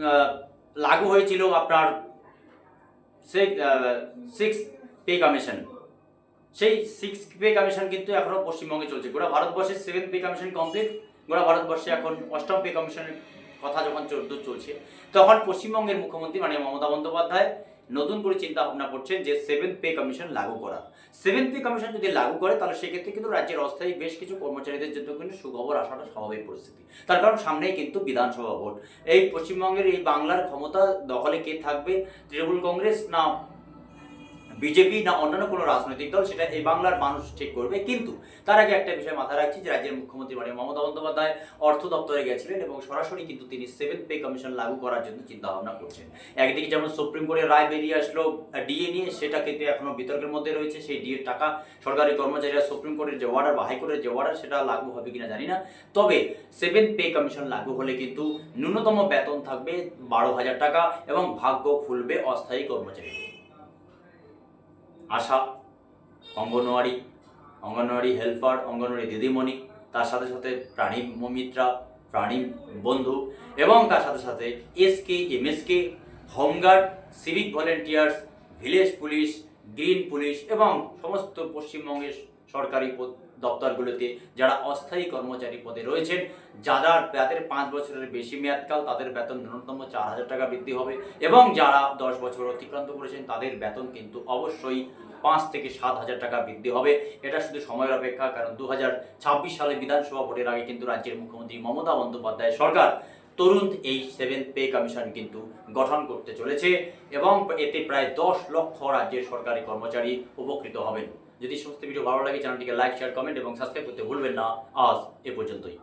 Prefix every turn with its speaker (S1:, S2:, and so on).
S1: আহ, লাগু হয়েছিল আপনার সিক্স পে কমিশন সেই সিক্স পে কমিশন কিন্তু এখনও পশ্চিমবঙ্গে চলছে। গোটা ভারতবর্ষের সেভেন পে কমিশন কমপ্লিট গোটা ভারতবর্ষে এখন অষ্টম পে কমিশনের কথা যখন চলছে তখন পশ্চিমবঙ্গের মুখ্যমন্ত্রী মানে মমতা বন্দ্যোপাধ্যায় নতুন করে চিন্তা ভাবনা করছেন যে সেভেন পে কমিশন লাগু করা। সেভেন পে কমিশন যদি লাগু করে, তাহলে সেক্ষেত্রে কিন্তু রাজ্যের অস্থায়ী বেশ কিছু কর্মচারীদের জন্য কিন্তু সুখবর আসাটা স্বাভাবিক পরিস্থিতি। তার কারণ সামনেই কিন্তু বিধানসভা ভোট। এই পশ্চিমবঙ্গের এই বাংলার ক্ষমতা দখলে কে থাকবে? তৃণমূল কংগ্রেস না বিজেপি না অন্যান্য কোনো রাজনৈতিক দল, সেটা এই বাংলার মানুষ ঠিক করবে। কিন্তু তার আগে একটা বিষয় মাথায় রাখছি যে রাজ্যের মুখ্যমন্ত্রী মানে মমতা বন্দ্যোপাধ্যায় অর্থ দপ্তরে গেছিলেন এবং সরাসরি কিন্তু তিনি সেভেন পে কমিশন লাগু করার জন্য চিন্তা ভাবনা করছেন। একদিকে যেমন সুপ্রিম কোর্টের রায় বেরিয়ে আসলো ডিএ নিয়ে, সেটা কিন্তু এখনও বিতর্কের মধ্যে রয়েছে। সেই ডিএর টাকা সরকারি কর্মচারীরা সুপ্রিম কোর্টের যে অর্ডার বা হাইকোর্টের যে অর্ডার সেটা লাগু হবে কিনা জানি না। তবে সেভেন পে কমিশন লাগু হলে কিন্তু ন্যূনতম বেতন থাকবে বারো হাজার টাকা এবং ভাগ্য খুলবে অস্থায়ী কর্মচারীদের। আশা, অঙ্গনওয়াড়ি অঙ্গনওয়াড়ি হেল্পার, অঙ্গনওয়াড়ি দিদিমণি, তার সাথে সাথে প্রাণী মিত্রা প্রাণী বন্ধু এবং তার সাথে সাথে SK MSK home guard, civic volunteers, village police, green police এবং সমস্ত পশ্চিমবঙ্গের সরকারি দপ্তরগুলোতে যারা অস্থায়ী কর্মচারী পদে রয়েছেন, যাদের যাদের পাঁচ বছরের বেশি মেয়াদকাল, তাদের বেতন ন্যূনতম চার হাজার টাকা বৃদ্ধি হবে এবং যারা দশ বছর অতিক্রান্ত করেছেন, তাদের বেতন কিন্তু অবশ্যই পাঁচ থেকে সাত হাজার টাকা বৃদ্ধি হবে। এটা শুধু সময়ের অপেক্ষা, কারণ দু হাজার ছাব্বিশ সালে বিধানসভা ভোটের আগে কিন্তু রাজ্যের মুখ্যমন্ত্রী মমতা বন্দ্যোপাধ্যায় সরকার তরুণ এই সেভেন পে কমিশন কিন্তু গঠন করতে চলেছে এবং এতে প্রায় দশ লক্ষ রাজ্যের সরকারি কর্মচারী উপকৃত হবেন। যদি সমস্ত ভিডিও ভালো লাগে, চ্যানেলটিকে লাইক শেয়ার কমেন্ট এবং সাবস্ক্রাইব করতে ভুলবেন না। আজ এ পর্যন্তই।